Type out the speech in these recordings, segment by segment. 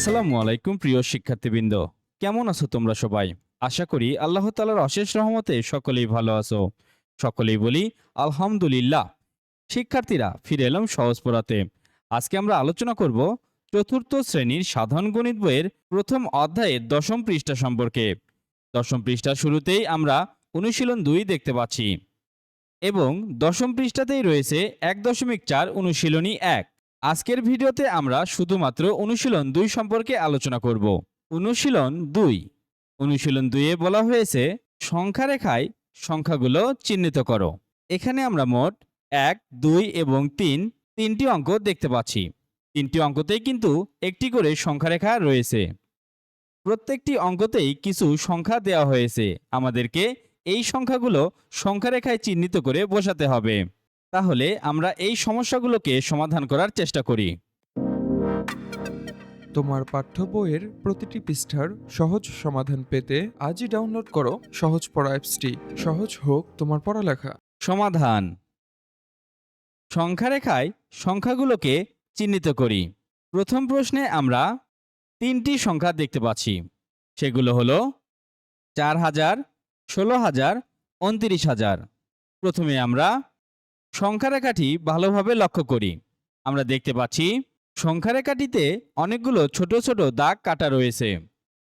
আসসালামু আলাইকুম, প্রিয় শিক্ষার্থীবৃন্দ। কেমন আছো তোমরা সবাই? আশা করি আল্লাহ তালার অশেষ রহমতে সকলেই ভালো আছো। সকলেই বলি, আলহামদুলিল্লাহ। শিক্ষার্থীরা, ফিরে এলাম সহজ পড়াতে। আজকে আমরা আলোচনা করব চতুর্থ শ্রেণির সাধারণ গণিত বইয়ের প্রথম অধ্যায়ের দশম পৃষ্ঠা সম্পর্কে। দশম পৃষ্ঠার শুরুতেই আমরা অনুশীলন দুই দেখতে পাচ্ছি। এবং দশম পৃষ্ঠাতেই রয়েছে এক দশমিক চার অনুশীলনী এক। আজকের ভিডিওতে আমরা শুধুমাত্র অনুশীলন দুই সম্পর্কে আলোচনা করব। অনুশীলন দুই। অনুশীলন দুইয়ে বলা হয়েছে, সংখ্যা রেখায় সংখ্যাগুলো চিহ্নিত করো। এখানে আমরা মোট এক, দুই এবং তিন, তিনটি অঙ্ক দেখতে পাচ্ছি। তিনটি অঙ্কতেই কিন্তু একটি করে সংখ্যা রেখা রয়েছে। প্রত্যেকটি অঙ্কতেই কিছু সংখ্যা দেওয়া হয়েছে। আমাদেরকে এই সংখ্যাগুলো সংখ্যা রেখায় চিহ্নিত করে বসাতে হবে। তাহলে আমরা এই সমস্যাগুলোকে সমাধান করার চেষ্টা করি। তোমার পাঠ্য বইয়ের প্রতিটি পৃষ্ঠার সহজ সমাধান পেতে আজই ডাউনলোড করো সহজ পড়া অ্যাপসটি। সহজ হোক তোমার পড়ালেখা। সমাধান। সংখ্যা রেখায় সংখ্যাগুলোকে চিহ্নিত করি। প্রথম প্রশ্নে আমরা তিনটি সংখ্যা দেখতে পাচ্ছি। সেগুলো হলো চার হাজার ষোলো হাজার উনত্রিশ হাজার। প্রথমে আমরা সংখ্যা রেখাটি ভালোভাবে লক্ষ্য করি। আমরা দেখতে পাচ্ছি সংখ্যা রেখাটিতে অনেকগুলো ছোট ছোট দাগ কাটা রয়েছে।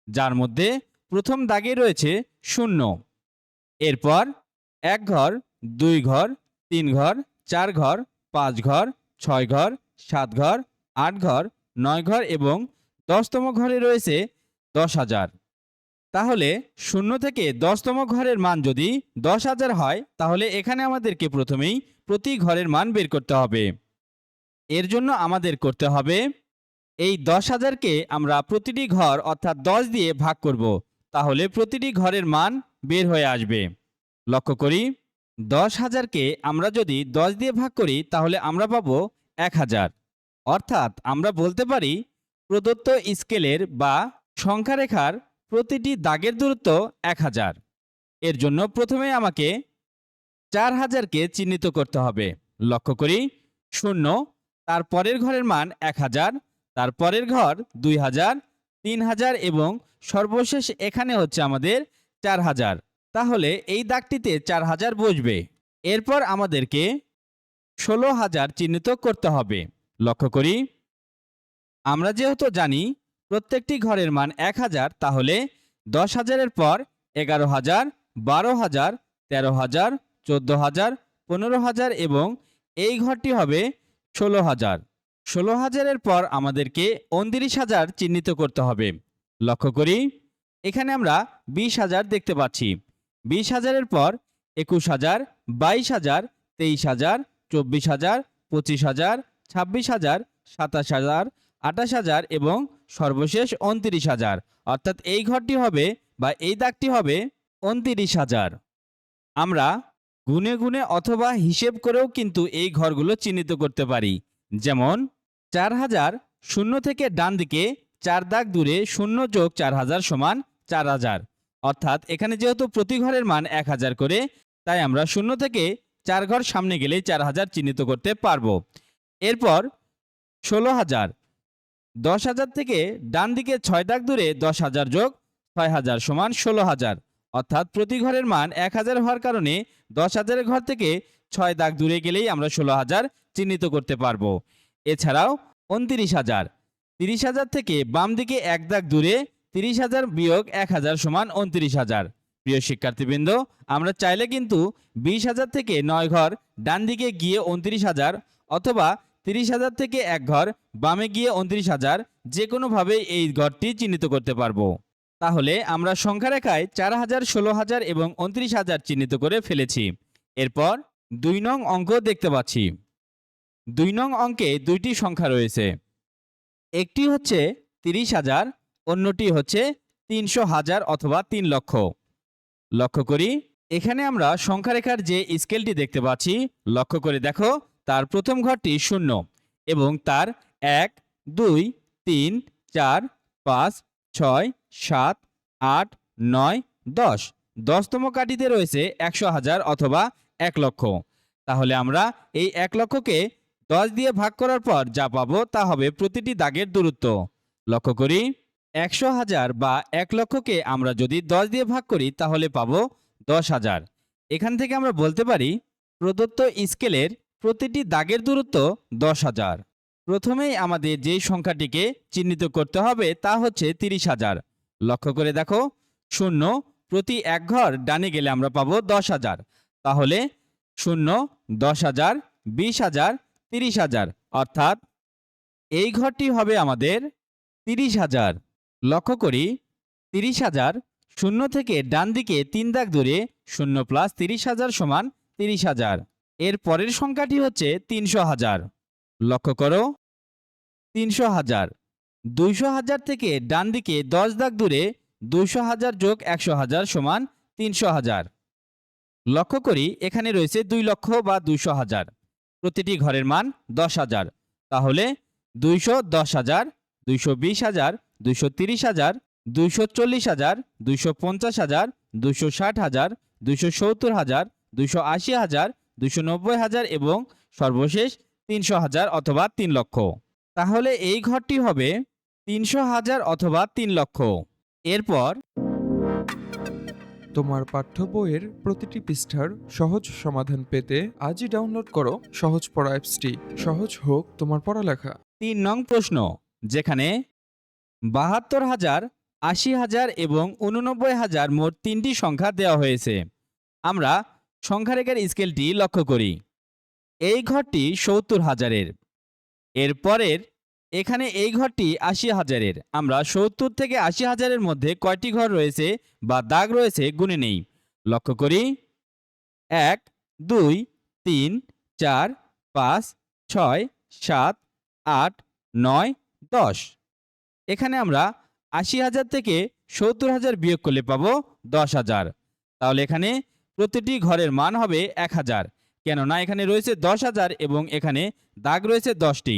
যার মধ্যে প্রথম দাগে রয়েছে শূন্য। এরপর এক ঘর, দুই ঘর, তিন ঘর, চার ঘর, পাঁচ ঘর, ছয় ঘর, সাত ঘর, আট ঘর, নয় ঘর এবং দশতম ঘরে রয়েছে দশ হাজার। তাহলে শূন্য থেকে দশতম ঘরের মান যদি দশ হাজার হয়, তাহলে এখানে আমাদেরকে প্রথমেই প্রতি ঘরের মান বের করতে হবে। এর জন্য আমাদের করতে হবে, এই দশ হাজারকে আমরা প্রতিটি ঘর অর্থাৎ দশ দিয়ে ভাগ করব, তাহলে প্রতিটি ঘরের মান বের হয়ে আসবে। লক্ষ্য করি, দশ হাজারকে আমরা যদি দশ দিয়ে ভাগ করি, তাহলে আমরা পাব এক হাজার। অর্থাৎ আমরা বলতে পারি প্রদত্ত স্কেলের বা সংখ্যারেখার প্রতিটি দাগের দূরত্ব এক হাজার। এর জন্য প্রথমে আমাকে চার হাজারকে চিহ্নিত করতে হবে। লক্ষ্য করি, শূন্য, তার পরের ঘরের মান এক হাজার, তার পরের ঘর দুই হাজার, তিন হাজার এবং সর্বশেষ এখানে হচ্ছে আমাদের চার হাজার। তাহলে এই দাগটিতে চার হাজার বসবে। এরপর আমাদেরকে ষোলো হাজার চিহ্নিত করতে হবে। লক্ষ্য করি, আমরা যেহেতু জানি প্রত্যেকটি ঘরের মান এক হাজার, তাহলে দশ হাজারের পর এগারো হাজার, বারো হাজার, তেরো হাজার, চোদ্দ হাজার, পনেরো হাজার এবং এই ঘরটি হবে ষোলো হাজার। ষোলো হাজারের পর আমাদেরকে উনত্রিশ হাজার চিহ্নিত করতে হবে। লক্ষ্য করি, এখানে আমরা বিশ হাজার দেখতে পাচ্ছি। বিশ হাজারের পর একুশ হাজার, বাইশ হাজার, তেইশ হাজার, চব্বিশ হাজার, পঁচিশ হাজার, ছাব্বিশ হাজার, সাতাশ হাজার আঠাশ হাজার এবং সর্বশেষ উনত্রিশ হাজার। অর্থাৎ এই ঘরটি হবে বা এই দাগটি হবে উনত্রিশ হাজার। আমরা গুনে গুনে অথবা হিসেব করেও কিন্তু এই ঘরগুলো চিহ্নিত করতে পারি। যেমন চার হাজার শূন্য থেকে ডান দিকে চার দাগ দূরে শূন্য যোগ চার হাজার সমান চার হাজার। অর্থাৎ এখানে যেহেতু প্রতি ঘরের মান এক হাজার করে, তাই আমরা শূন্য থেকে চার ঘর সামনে গেলেই চার হাজার চিহ্নিত করতে পারব। এরপর ষোলো হাজার। দশ হাজার থেকে ডান দিকে ছয় দাগ দূরে দশ হাজার যোগ ছয় হাজার সমান ষোলো হাজার। অর্থাৎ প্রতি ঘরের মান এক হাজার হওয়ার কারণে দশ হাজারের ঘর থেকে ছয় দাগ দূরে গেলেই আমরা ষোলো হাজার চিহ্নিত করতে পারব। এছাড়াও উনতিরিশ হাজার। তিরিশ হাজার থেকে বাম দিকে এক দাগ দূরে তিরিশ হাজার বিয়োগ এক হাজার সমান উনত্রিশ হাজার। প্রিয় শিক্ষার্থীবৃন্দ, আমরা চাইলে কিন্তু বিশ হাজার থেকে নয় ঘর ডান দিকে গিয়ে উনত্রিশ হাজার অথবা তিরিশ হাজার থেকে এক ঘর, বামে গিয়ে উনত্রিশ হাজার যে কোনোভাবে এই ঘরটি চিহ্নিত করতে পারব। তাহলে আমরা সংখ্যা রেখায় চার হাজার ষোলো হাজার এবং উনত্রিশ হাজার চিহ্নিত করে ফেলেছি। এরপর দুই নং অঙ্ক দেখতে পাচ্ছি। দুই নং অঙ্কে দুইটি সংখ্যা রয়েছে। একটি হচ্ছে তিরিশ হাজার, অন্যটি হচ্ছে তিনশো হাজার অথবা তিন লক্ষ। লক্ষ্য করি, এখানে আমরা সংখ্যারেখার যে স্কেলটি দেখতে পাচ্ছি, লক্ষ্য করে দেখো তার প্রথম ঘরটি শূন্য এবং তার এক, দুই, তিন, চার, পাঁচ, ছয়, সাত, আট, নয়, দশ। দশতম কাঠিতে রয়েছে একশো হাজার অথবা এক লক্ষ। তাহলে আমরা এই এক লক্ষকে দশ দিয়ে ভাগ করার পর যা পাবো তা হবে প্রতিটি দাগের দূরত্ব। লক্ষ্য করি, একশো হাজার বা এক লক্ষকে আমরা যদি দশ দিয়ে ভাগ করি তাহলে পাবো দশ হাজার। এখান থেকে আমরা বলতে পারি, প্রদত্ত স্কেলের প্রতিটি দাগের দূরত্ব দশ হাজার। প্রথমেই আমাদের যেই সংখ্যাটিকে চিহ্নিত করতে হবে তা হচ্ছে তিরিশ হাজার। লক্ষ্য করে দেখো, শূন্য প্রতি এক ঘর ডানে গেলে আমরা পাবো দশ হাজার। তাহলে শূন্য দশ হাজার, বিশ হাজার, তিরিশ হাজার, অর্থাৎ এই ঘরটি হবে আমাদের তিরিশ হাজার। লক্ষ্য করি, তিরিশ হাজার শূন্য থেকে ডান দিকে তিন দাগ দূরে শূন্য প্লাস তিরিশ হাজার সমান তিরিশ হাজার। এর পরের সংখ্যাটি হচ্ছে তিনশো হাজার। লক্ষ্য করো, তিনশো হাজার। দুইশো হাজার থেকে ডান দিকে দশ দাগ দূরে দুইশো হাজার যোগ একশো হাজার সমান তিনশো হাজার। লক্ষ্য করি, এখানে রয়েছে দুই লক্ষ বা দুইশো হাজার। প্রতিটি ঘরের মান দশ হাজার। তাহলে দুইশো দশ হাজার, দুইশো বিশ হাজার, দুইশো তিরিশ হাজার, দুইশো চল্লিশ হাজার, দুইশো পঞ্চাশ হাজার, দুইশো ষাট হাজার, দুইশো সত্তর হাজার, দুইশো আশি হাজার দুইশো নব্বই হাজার এবং সর্বশেষ তিনশো হাজার অথবা তিন লক্ষ। তাহলে এই ঘরটি হবে তিনশো হাজার অথবা তিন লক্ষ। এরপর তোমার পাঠ্য বইয়ের প্রতিটি পৃষ্ঠার সহজ সমাধান পেতে আজই ডাউনলোড করো সহজ পড়া অ্যাপসটি। সহজ হোক তোমার পড়ালেখা। তিন নং প্রশ্ন যেখানে বাহাত্তর হাজার আশি হাজার এবং উননব্বই হাজার মোট তিনটি সংখ্যা দেওয়া হয়েছে। আমরা সংখ্যারেখার স্কেলটি লক্ষ্য করি। এই ঘরটি সত্তর হাজারের। এর পরের, এখানে এই ঘরটি আশি হাজারের। আমরা সত্তর থেকে আশি হাজারের মধ্যে কয়টি ঘর রয়েছে বা দাগ রয়েছে গুনে নেই। লক্ষ্য করি। এক, দুই, তিন, চার, পাঁচ, ছয়, সাত, আট, নয়, দশ। এখানে আমরা আশি হাজার থেকে সত্তর হাজার বিয়োগ করলে পাবো দশ হাজার। তাহলে এখানে প্রতিটি ঘরের মান হবে এক হাজার। কেননা এখানে রয়েছে দশ হাজার এবং এখানে দাগ রয়েছে দশটি।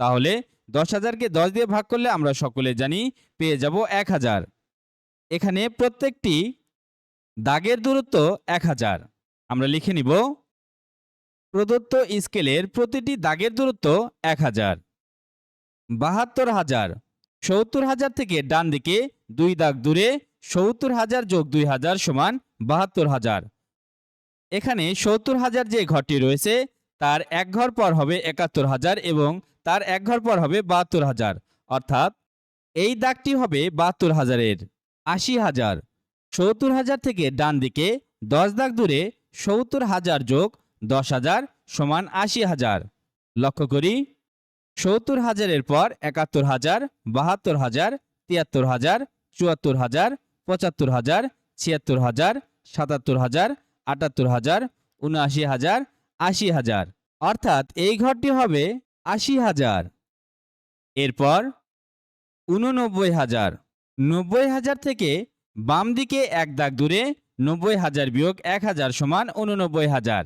তাহলে দশ হাজারকে দশ দিয়ে ভাগ করলে আমরা সকলে জানি পেয়ে যাব এক হাজার। এখানে প্রত্যেকটি দাগের দূরত্ব এক হাজার। আমরা লিখে নিব, প্রদত্ত স্কেলের প্রতিটি দাগের দূরত্ব এক হাজার। বাহাত্তর হাজার, সত্তর হাজার থেকে ডান দিকে দুই দাগ দূরে সত্তর হাজার যোগ দুই হাজার সমান বাহাত্তর হাজার। এখানে সত্তর হাজার যে ঘরটি রয়েছে, তার এক ঘর পর হবে একাত্তর হাজার এবং তার এক ঘর পর হবে বাহাত্তর হাজার। অর্থাৎ এই দাগটি হবে বাহাত্তর হাজারের আশি হাজার। সত্তর হাজার থেকে ডান দিকে দশ দাগ দূরে সত্তর হাজার যোগ দশ হাজার সমান আশি হাজার। লক্ষ্য করি, সত্তর হাজারের পর একাত্তর হাজার, বাহাত্তর হাজার, তিয়াত্তর হাজার, চুয়াত্তর হাজার, পঁচাত্তর হাজার, ছিয়াত্তর হাজার, সাতাত্তর হাজার আটাত্তর হাজার, উনআশি হাজার, আশি হাজার। অর্থাৎ এই ঘরটি হবে আশি হাজার। এরপর উননব্বই হাজার। নব্বই হাজার থেকে বাম দিকে এক দাগ দূরে নব্বই হাজার বিয়োগ এক হাজার সমান উননব্বই হাজার।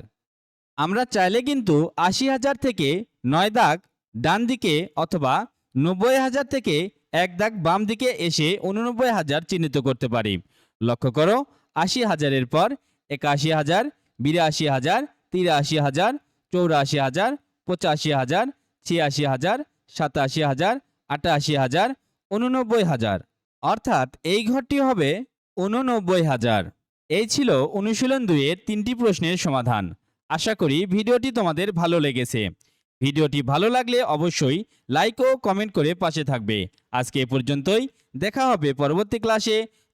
আমরা চাইলে কিন্তু আশি হাজার থেকে নয় দাগ ডান দিকে অথবা নব্বই হাজার থেকে এক দাগ বাম দিকে এসে উননব্বই হাজার চিহ্নিত করতে পারি। লক্ষ্য করো, আশি হাজারের পর একাশি হাজার, বিরাশি হাজার, তিরাশি হাজার, চৌরাশি হাজার, পঁচাশি হাজার, ছিয়াশি হাজার, সাতাশি হাজার, আটাশি হাজার, উননব্বই হাজার। অর্থাৎ এই ঘরটি হবে উননব্বই হাজার। এই ছিল অনুশীলন দুইয়ের তিনটি প্রশ্নের সমাধান। আশা করি ভিডিওটি তোমাদের ভালো লেগেছে। ভিডিওটি ভালো লাগলে অবশ্যই লাইক ও কমেন্ট করে পাশে থাকবে। আজকে এ পর্যন্তই। দেখা হবে পরবর্তী ক্লাসে।